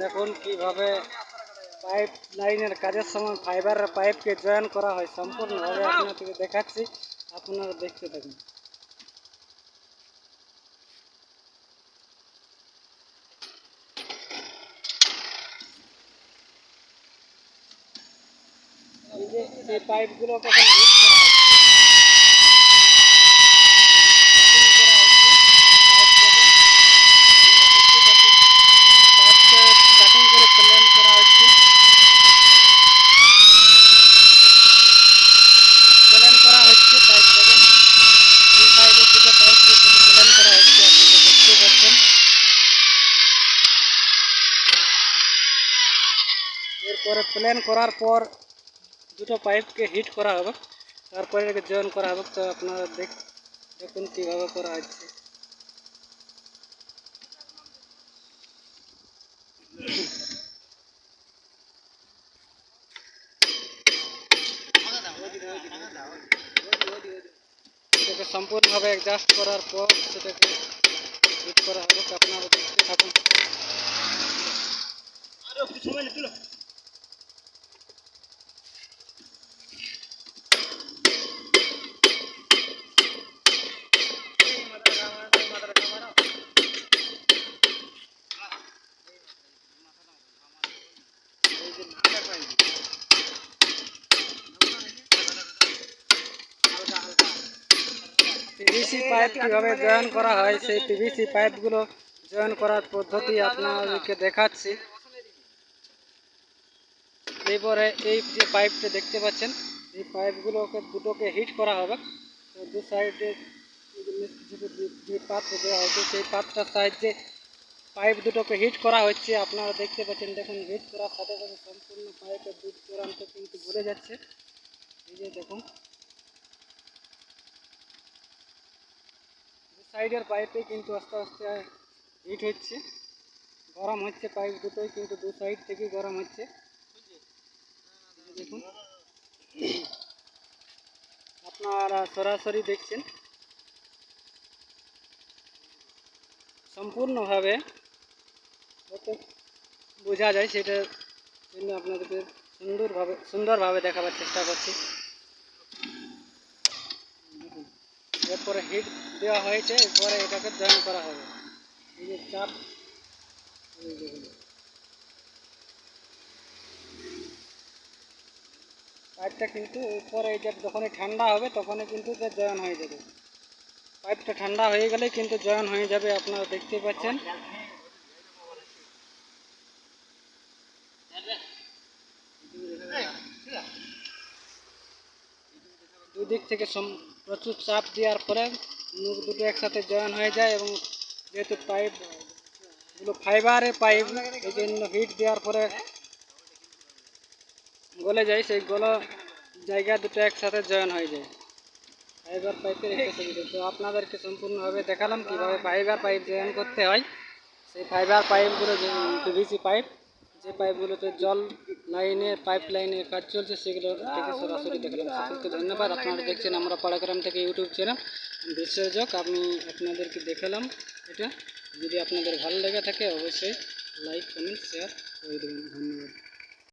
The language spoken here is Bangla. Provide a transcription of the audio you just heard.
দেখুন কীভাবে পাইপ লাইনের কাজের সময় ফাইবারের পাইপকে জয়েন করা হয় সম্পূর্ণভাবে আপনাদেরকে দেখাচ্ছি আপনারা দেখতে থাকুন। এই যে এই পাইপগুলো কখন হিট করা হচ্ছে কাটিং করা হচ্ছে পাইপ যখন দেখতে পাচ্ছেন পাইপকে কাটিং করে প্লেন করা হচ্ছে প্লেন করা হচ্ছে পাইপটাকে দুই সাইডে দুটো পাইপকে প্লেন করা হচ্ছে আপনারা দেখতে পাচ্ছেন এরপরে প্লেন করার পর দুটো পাইপকে হিট করা হবে। তারপরে এটাকে জয়েন করা হবে। তো আপনারা দেখ দেখুন কীভাবে করা হচ্ছে। এটাকে সম্পূর্ণভাবে অ্যাডজাস্ট করার পর সেটাকে হিট করা হবে। আপনারা দেখতে থাকুন। পিভিসি পাইপ কীভাবে জয়েন করা হয়, সেই পিভিসি পাইপগুলো জয়েন করার পদ্ধতি আপনাদেরকে দেখাচ্ছি। এরপরে এই যে পাইপটা দেখতে পাচ্ছেন, এই পাইপগুলোকে দুটোকে হিট করা হবে। তো দু সাইডে যে পাত্র দেওয়া হয়েছে, সেই পাত্রটার সাহায্যে পাইপ দুটোকে হিট করা হচ্ছে। আপনারা দেখতে পাচ্ছেন, দেখুন, হিট করার সাথে সাথে সম্পূর্ণ পাইপের দূর দূরান্ত কিন্তু ভরে যাচ্ছে। এই যে দেখুন। সাইডের পাইপে কিন্তু আস্তে আস্তে হিট হচ্ছে। গরম হচ্ছে পাইপ দুটোই, কিন্তু দু সাইড থেকেই গরম হচ্ছে। দেখুন। আপনারা সরাসরি দেখছেন। সম্পূর্ণভাবে যাতে বোঝা যায় সেটার জন্য আপনাদেরকে সুন্দরভাবে সুন্দরভাবে দেখাবার চেষ্টা করছি। এরপরে হিট দেওয়া হয়েছে, এরপরে এটাকে জয়েন করা হবে। এই যে চাপ পাইপটা কিন্তু উপরে যে যখনই ঠান্ডা হবে, তখনই কিন্তু এটা জয়েন হয়ে যাবে। পাইপটা ঠান্ডা হয়ে গেলে কিন্তু জয়েন হয়ে যাবে, আপনারা দেখতে পাচ্ছেন। দুদিক থেকে প্রচুর চাপ দেওয়ার পরে মুখ দুটো একসাথে জয়েন হয়ে যায় এবং যেহেতু পাইপ এগুলো ফাইবারের পাইপ, এই জন্য হিট দেওয়ার পরে গলে যায়, সেই গলা জায়গা দুটো একসাথে জয়েন হয়ে যায়। ফাইবার পাইপের তো আপনাদেরকে সম্পূর্ণভাবে দেখালাম কীভাবে ফাইবার পাইপ জয়েন করতে হয়। সেই ফাইবার পাইপগুলো পিভিসি পাইপ যে পাইপগুলোতে জল লাইনে, পাইপ লাইনের কাজ চলছে, সেগুলো থেকে সরাসরি দেখলাম সকলকে ধন্যবাদ। আপনারা দেখছেন আমরা পাড়াগ্রাম থেকে ইউটিউব চ্যানেল। বিশ্বযোগ, আমি আপনাদেরকে দেখালাম এটা। যদি আপনাদের ভালো লেগে থাকে, অবশ্যই লাইক, কমেন্ট শেয়ার করে দেবেন। ধন্যবাদ।